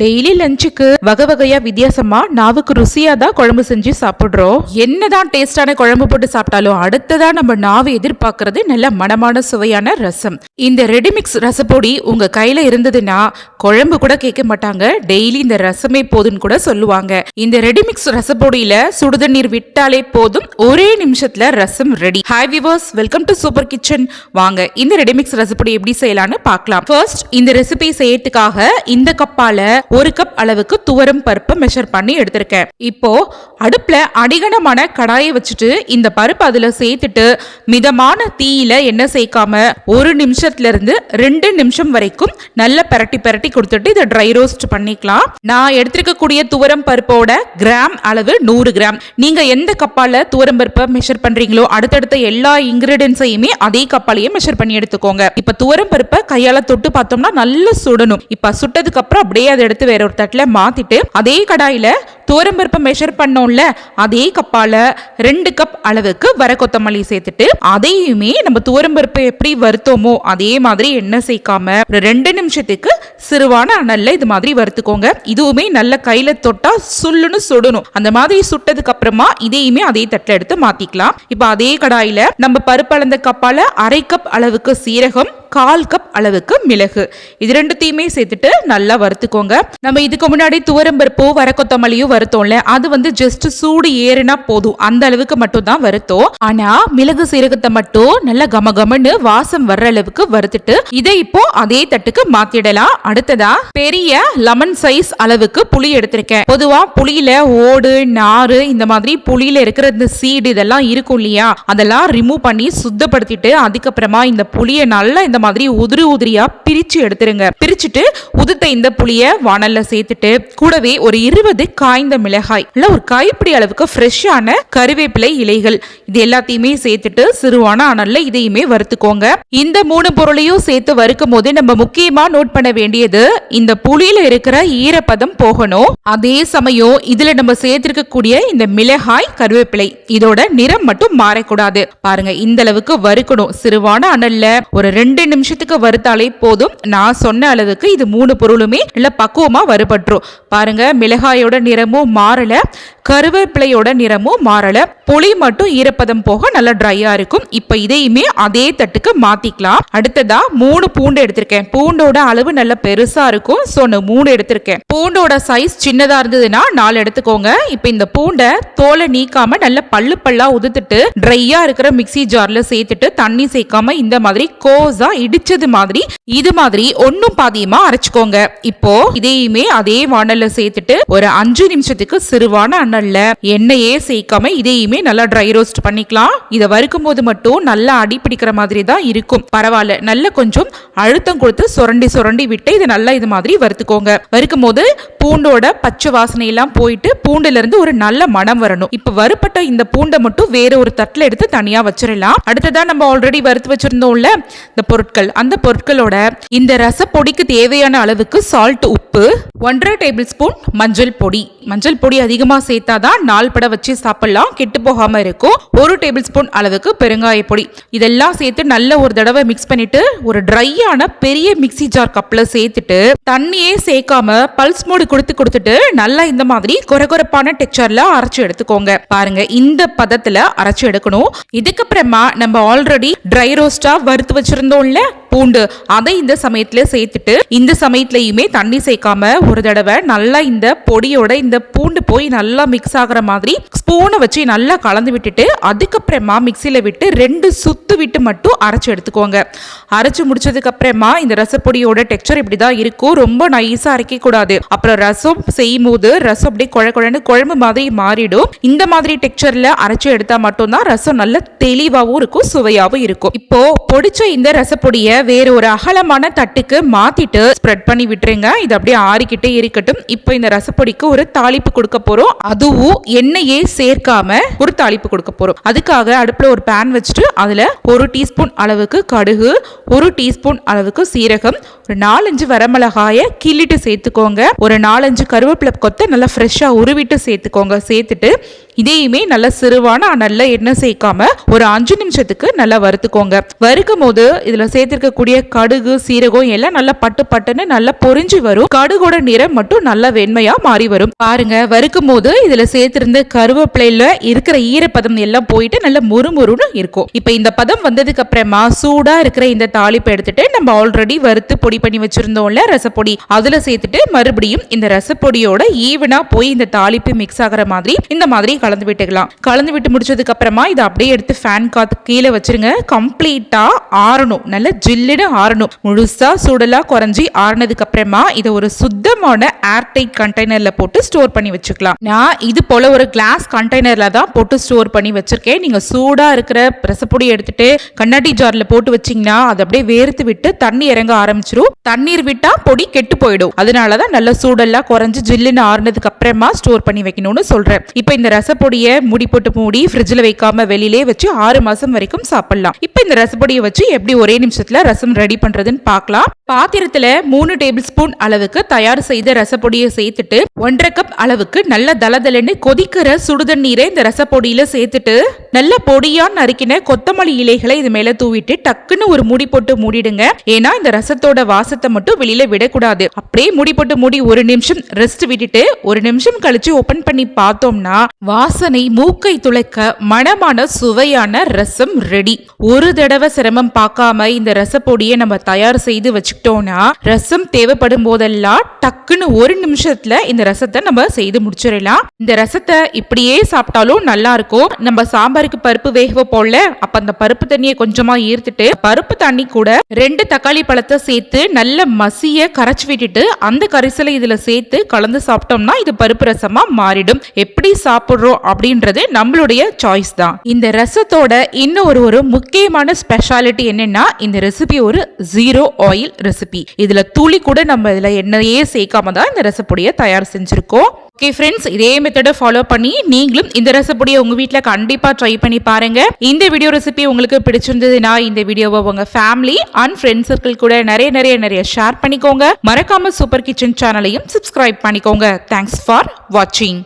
Daily லஞ்சுக்கு வகை வகையா வித்தியாசமா நாவுக்கு ருசியா தான் குழம்பு செஞ்சு சாப்பிடுறோம். என்னதான் டேஸ்டான குழம்பு போட்டு சாப்பிட்டாலும் அடுத்ததா நம்ம நாவு எதிர்பார்க்கறது நல்ல மனமான சுவையான ரசம். இந்த ரெடிமிக்ஸ் ரசப்பொடி உங்க கையில இருந்ததுன்னா குழம்பு கூட கேட்க மாட்டாங்க. டெய்லி இந்த ரசமே போதும்னு கூட சொல்லுவாங்க. இந்த ரெடிமிக்ஸ் ரசப்பொடியில சுடுதண்ணீர் விட்டாலே போதும். ஒரே நிமிஷத்துல ரசம் ready hi viewers welcome to super kitchen வாங்க இந்த ரெடிமிக்ஸ் ரசப்பொடி எப்படி செய்யலாம்னு பார்க்கலாம். ஃபர்ஸ்ட் இந்த ரெசிபி செய்யறதுக்காக இந்த கப்பால ஒரு கப் அளவுக்கு துவரம் பருப்பு மெஷர் பண்ணி எடுத்திருக்கேன். இப்போ அடுப்புல அடிகனமான கடாயை வச்சுட்டு இந்த பருப்பு அதுல சேர்த்துட்டு மிதமான தீயில எண்ணெய் சேர்க்காம ஒரு நிமிஷத்துல இருந்து ரெண்டு நிமிஷம் வரைக்கும் நல்லா பரட்டி பரட்டி கொடுத்துட்டு இதை ட்ரை ரோஸ்ட் பண்ணிக்கலாம். நான் எடுத்திருக்கக்கூடிய துவரம் பருப்போட கிராம் அளவு நூறு கிராம் நீங்க எந்த கப்பால துவரம் பருப்பை மெஷர் பண்றீங்களோ அடுத்தடுத்த எல்லா இன்கிரீடியன்ஸையுமே அதே கப்பாலேயே மெஷர் பண்ணி எடுத்துக்கோங்க. இப்ப துவரம் பருப்பை கையால தொட்டு பார்த்தோம்னா நல்லா சுடணும். இப்ப சுட்டதுக்கு அப்புறம் அப்படியே அதை எடுத்து வேற ஒரு தட்டுல மாத்திட்டு அதே கடாயில துவரம்பருப்பை மெஷர் பண்ணோம்ல அதே கப்பால ரெண்டு கப் அளவுக்கு வர கொத்தமல்லி சேர்த்துட்டு அதையுமே நம்ம துவரம்பருப்பை எப்படி வறுத்தோமோ அதே மாதிரி எண்ணெய் சேர்க்காம ஒரு ரெண்டு நிமிஷத்துக்கு சிறுவான அனல்ல இது மாதிரி வறுத்துக்கோங்க. இதுவுமே நல்ல கையில தொட்டா சுள்ளுன்னு சுடணும். அந்த மாதிரி சுட்டதுக்கு அப்புறமா இதையுமே அதே தட்டில் எடுத்து மாத்திக்கலாம். இப்போ அதே கடாயில நம்ம பருப்பு அளந்த கப்பால அரை கப் அளவுக்கு சீரகம் கால் கப் அளவுக்கு மிளகு. இது ரெண்டுத்தையுமே சேர்த்துட்டு நல்லா வறுத்துக்கோங்க. நம்ம இதுக்கு முன்னாடி துவரம்பருப்போ வர வருத்தோம்ல? அது வந்து ஜஸ்ட் சூடு ஏறுனா போதும். அந்த அளவுக்கு மட்டும் தான் வருத்தம். ஆனா மிளகு சீரகத்தை மட்டும் நல்லா கம கமன்னு வாசம் வர்ற அளவுக்கு வறுத்துட்டு இதை இப்போ அதே தட்டுக்கு மாத்திடலாம். அடுத்ததா பெரிய லெமன் சைஸ் அளவுக்கு புளி எடுத்திருக்கேன். பொதுவா புளியில ஓடு நாறு இந்த மாதிரி புளியில இருக்கிற இந்த சீடு இதெல்லாம் இருக்கும் இல்லையா? அதெல்லாம் ரிமூவ் பண்ணி சுத்தப்படுத்திட்டு அதுக்கப்புறமா இந்த புளியை நல்லா இந்த மாதிரி உதிரி உதிரியா பிரிச்சு எடுத்துருங்க. பிரிச்சுட்டு உதுத்த இந்த புளிய வானல்ல சேர்த்துட்டு கூடவே ஒரு இருபது காய்ந்த மிளகாய். இல்ல ஒரு கைப்பிடி அளவுக்கு ஃப்ரெஷ்ஷான கருவேப்பிலை இலைகள். இது எல்லாத்தையுமே சேர்த்துட்டு சிறுவான அனல்ல இதையுமே வறுத்துக்கோங்க. இந்த மூணு பொருளையும் சேர்த்து வறுக்கும் போது நம்ம முக்கியமா நோட் பண்ண வேண்டியது இந்த புளியில இருக்கிற ஈரப்பதம் போகணும். அதே சமயம் இதுல நம்ம சேர்த்திருக்கக்கூடிய இந்த மிளகாய் கருவேப்பிலை இதோட நிறம் மட்டும் மாறக்கூடாது. பாருங்க இந்த அளவுக்கு வறுக்கணும். சிறுவான அனல்ல ஒரு ரெண்டு நிமிஷத்துக்கு வறுத்தாலே போதும். நான் சொன்ன அளவுக்கு இது மூணு பொருளுமே நல்ல பக்குவமா வறுபட்டுரும். பாருங்க மிளகாயோட நிறமும் மாறல கருவேப்பிலையோட நிறமும் மாறல. புளி மட்டும் ஈரப்பதம் போக நல்லா ட்ரையா இருக்கும். இப்ப இதையுமே அதே தட்டுக்கு மாத்திக்கலாம். அடுத்ததா மூணு பூண்டு எடுத்திருக்கேன். பூண்டோட அளவு நல்ல பெருசா இருக்கும். ஸோ நான் மூணு எடுத்திருக்கேன். பூண்டோட சைஸ் சின்னதா இருந்ததுன்னா நாலு எடுத்துக்கோங்க. இப்ப இந்த பூண்டை தோலை நீக்காம நல்ல பல்லு பல்லா உதுத்துட்டு ட்ரையா இருக்கிற மிக்ஸி ஜார்ல சேர்த்துட்டு தண்ணி சேர்க்காம இந்த மாதிரி கோஸா இடிச்சது மாதிரி இது மாதிரி ஒன்னும் பாதியமா அரைச்சுக்கோங்க. இப்போ இதையுமே அதே வானல்ல சேர்த்துட்டு ஒரு அஞ்சு நிமிஷம் நிமிஷத்துக்கு சிறுவான அண்ணல்ல எண்ணெயே சேர்க்காம இதையுமே நல்லா ட்ரை ரோஸ்ட் பண்ணிக்கலாம். இதை வறுக்கும் போது மட்டும் நல்லா அடி பிடிக்கிற மாதிரி தான் இருக்கும். பரவாயில்ல நல்ல கொஞ்சம் அழுத்தம் கொடுத்து சுரண்டி சுரண்டி விட்டு இதை நல்லா இது மாதிரி வறுத்துக்கோங்க. வறுக்கும் போது பூண்டோட பச்சை வாசனை எல்லாம் போயிட்டு பூண்டுல இருந்து ஒரு நல்ல மனம் வரணும். இப்ப வறுப்பட்ட இந்த பூண்டை மட்டும் வேற ஒரு தட்டுல எடுத்து தனியா வச்சிடலாம். அடுத்ததா நம்ம ஆல்ரெடி வறுத்து வச்சிருந்தோம்ல இந்த பொருட்கள். அந்த பொருட்களோட இந்த ரசப்பொடிக்கு தேவையான அளவுக்கு சால்ட் உப்பு ஒன்றரை டேபிள் ஸ்பூன் மஞ்சள் பொடி. மஞ்சள் பொடி அதிகமாக சேர்த்தாதான் நாள் பட வச்சு சாப்பிடலாம். கெட்டு போகாம இருக்கும். ஒரு டேபிள் ஸ்பூன் அளவுக்கு பெருங்காய பொடி. இதெல்லாம் சேர்த்து நல்ல ஒரு தடவை மிக்ஸ் பண்ணிட்டு ஒரு ட்ரையான பெரிய மிக்ஸி ஜார் கப்ல சேர்த்துட்டு தண்ணியே சேர்க்காம பல்ஸ் மோடு கொடுத்து கொடுத்துட்டு நல்லா இந்த மாதிரி குறகுறப்பான டெக்ஸ்டர்ல அரைச்சு எடுத்துக்கோங்க. பாருங்க இந்த பதத்துல அரைச்சு எடுக்கணும். இதுக்கப்புறமா நம்ம ஆல்ரெடி ட்ரை ரோஸ்டா வறுத்து வச்சிருந்தோம்ல பூண்டு. அதை இந்த சமயத்துல சேர்த்துட்டு இந்த சமயத்துலயுமே தண்ணி சேர்க்காம ஒரு தடவை நல்லா இந்த பொடியோட இந்த பூண்டு போய் நல்லா மிக்ஸ் ஆகுற மாதிரி ஸ்பூனை வச்சு நல்லா கலந்து விட்டுட்டு அதுக்கப்புறமா மிக்சியில விட்டு ரெண்டு சுத்து விட்டு மட்டும் அரைச்சு எடுத்துக்கோங்க. அரைச்சு முடிச்சதுக்கு அப்புறமா இந்த ரசப்பொடியோட டெக்ஸ்சர் இப்படிதான் இருக்கும். ரொம்ப நைஸா அரைக்க கூடாது அப்புறம் ரசம் செய்யும் போது ரசம் அப்படியே குழ குழன்னு குழம்பு மாதிரி மாறிடும். இந்த மாதிரி டெக்ஸ்சர்ல அரைச்சு எடுத்தா மட்டும்தான் ரசம் நல்ல தெளிவாகவும் இருக்கும் சுவையாகவும் இருக்கும். இப்போ பொடிச்ச இந்த ரசப்பொடியை வேற ஒரு அகலமான தட்டுக்கு மாத்திட்டு ஸ்ப்ரெட் பண்ணி விட்டுருங்க. இது அப்படியே ஆறிக்கிட்டே இருக்கட்டும். இப்போ இந்த ரசப்பொடிக்கு ஒரு தாளிப்பு கொடுக்க போறோம். அதுவும் எண்ணெயே சேர்க்காம ஒரு தாளிப்பு கொடுக்க போறோம். அதுக்காக அடுப்புல ஒரு பேன் வச்சுட்டு அதுல ஒரு டீஸ்பூன் அளவுக்கு கடுகு ஒரு டீஸ்பூன் அளவுக்கு சீரகம் ஒரு நாலஞ்சு வரமிளகாய கிள்ளிட்டு சேர்த்துக்கோங்க. ஒரு நாலஞ்சு கருவேப்பிலை கொத்த நல்லா ஃப்ரெஷ்ஷாக உருவிட்டு சேர்த்துக்கோங்க. சேர்த்துட்டு இதையுமே நல்ல சிறுவான நல்ல எண்ணெய் சேர்க்காம ஒரு அஞ்சு நிமிஷத்துக்கு நல்லா வறுத்துக்கோங்க. வறுக்கும் போது இதுல சேர்த்திருக்கக்கூடிய கடுகு சீரகம் எல்லாம் நல்லா பட்டு பட்டுன்னு நல்லா பொரிஞ்சு வரும். கடுகோட நிறம் மட்டும் நல்லா வெண்மையா மாறி வரும். பாருங்க வறுக்கும் போது இதுல சேர்த்திருந்த கருவேப்பிலையில இருக்கிற ஈரப்பதம் எல்லாம் போயிட்டு நல்ல முறுமுறுன்னு இருக்கும். இப்ப இந்த பதம் வந்ததுக்கு அப்புறமா சூடா இருக்கிற இந்த தாளிப்பை எடுத்துட்டு நம்ம ஆல்ரெடி வறுத்து பொடி பண்ணி வச்சிருந்தோம்ல ரசப்பொடி. அதுல சேர்த்துட்டு மறுபடியும் இந்த ரசப்பொடியோட ஈவனா போய் இந்த தாளிப்பு மிக்ஸ் ஆகிற மாதிரி இந்த மாதிரி கலந்து விட்டுக்கலாம் கலந்து விட்டு முடிச்சதுக்கு அப்புறமா இதை அப்படியே எடுத்து ஃபேன் காத்து கீழே வச்சிருங்க. கம்ப்ளீட்டா ஆறணும். நல்ல ஜில்லுன்னு ஆறணும். முழுசா சூடலா குறைஞ்சி ஆறுனதுக்கு அப்புறமா இதை ஒரு சுத்தமான ஏர்டைட் கண்டெய்னர்ல போட்டு ஸ்டோர் பண்ணி வச்சுக்கலாம். நான் இது போல ஒரு கிளாஸ் கண்டெய்னர்ல தான் போட்டு ஸ்டோர் பண்ணி வச்சிருக்கேன். நீங்க சூடா இருக்கிற ரசப்பொடி எடுத்துட்டு கண்ணாடி ஜார்ல போட்டு வச்சீங்கன்னா அது அப்படியே வேர்த்து விட்டு தண்ணி இறங்க ஆரம்பிச்சிரும். தண்ணீர் விட்டா பொடி கெட்டு போயிடும். அதனாலதான் நல்ல சூடெல்லாம் குறைஞ்சு ஜில்லுன்னு ஆறுனதுக்கு அப்புறமா ஸ்டோர் பண்ணி வைக்கணும்னு சொல்றேன். இப்போ இந்த ரசப்பொடியை மூடி போட்டு மூடி ஃப்ரிட்ஜில் வைக்காம வெளியிலே வச்சு ஆறு மாசம் வரைக்கும் சாப்பிடலாம். இப்போ இந்த ரசப்பொடியை வச்சு எப்படி ஒரே நிமிஷத்தில் ரசம் ரெடி பண்றதுன்னு பார்க்கலாம். பாத்திரத்தில் மூணு டேபிள் ஸ்பூன் அளவுக்கு தயார் செய்த ரசப்பொடியை சேர்த்துட்டு ஒன்றரை கப் அளவுக்கு நல்ல தளதளன்னு கொதிக்கிற சுடுதண்ணீரை இந்த ரசப்பொடியில் சேர்த்துட்டு நல்ல பொடியா நறுக்கின கொத்தமல்லி இலைகளை இது மேல தூவிட்டு டக்குன்னு ஒரு மூடி போட்டு மூடிடுங்க. ஏன்னா இந்த ரசத்தோட வாசத்தை மட்டும் வெளியில விடக்கூடாது. அப்படியே மூடி போட்டு மூடி ஒரு நிமிஷம் ரெஸ்ட் விட்டுட்டு ஒரு நிமிஷம் கழிச்சு ஓபன் பண்ணி பார்த்தோம்னா வாசனை மூக்கை துளைக்க மணமான சுவையான ரசம் ரெடி ஒரு தடவை சிரமம் பார்க்காம இந்த ரசப்பொடியை நம்ம தயார் செய்து வச்சுக்கிட்டோம்னா ரசம் தேவைப்படும் போதெல்லாம் டக்குன்னு ஒரு நிமிஷத்துல இந்த ரசத்தை நம்ம செய்து முடிச்சிடலாம். இந்த ரசத்தை இப்படியே சாப்பிட்டாலும் நல்லா இருக்கும் நம்ம சாம்பாருக்கு பருப்பு வேக வைப்போம்ல அப்ப அந்த பருப்பு தண்ணியை கொஞ்சமா ஈர்த்துட்டு பருப்பு தண்ணி கூட ரெண்டு தக்காளி பழத்தை சேர்த்து நல்ல மசிய கரைச்சி விட்டுட்டு அந்த கரிசலை இதுல சேர்த்து கலந்து சாப்பிட்டோம்னா இது பருப்பு ரசமா மாறிடும். எப்படி சாப்பிடுறோம் அப்படின்றது நம்மளுடைய சாய்ஸ் தான். இந்த ரசத்தோட இன்னும் ஒரு ஒரு முக்கியமான ஸ்பெஷாலிட்டி என்னன்னா இந்த ரெசிபி ஒரு ஜீரோ ஆயில் ரெசிபி இதில் துளி கூட நம்ம இதில் எண்ணெயே சேர்க்காம தான் இந்த ரசப்பொடியை தயார் செஞ்சுருக்கோம். ஓகே ஃப்ரெண்ட்ஸ் இதே மெத்தடை ஃபாலோ பண்ணி நீங்களும் இந்த ரெசிபியை உங்கள் வீட்டில் கண்டிப்பாக ட்ரை பண்ணி பாருங்க. இந்த வீடியோ ரெசிபி உங்களுக்கு பிடிச்சிருந்ததுன்னா இந்த வீடியோவை உங்கள் ஃபேமிலி அண்ட் ஃப்ரெண்ட்ஸ் சர்க்கிள் கூட நிறைய நிறைய நிறைய ஷேர் பண்ணிக்கோங்க. மறக்காம சூப்பர் கிச்சன் சேனலையும் சப்ஸ்கிரைப் பண்ணிக்கோங்க. தேங்க்ஸ் ஃபார் வாட்சிங்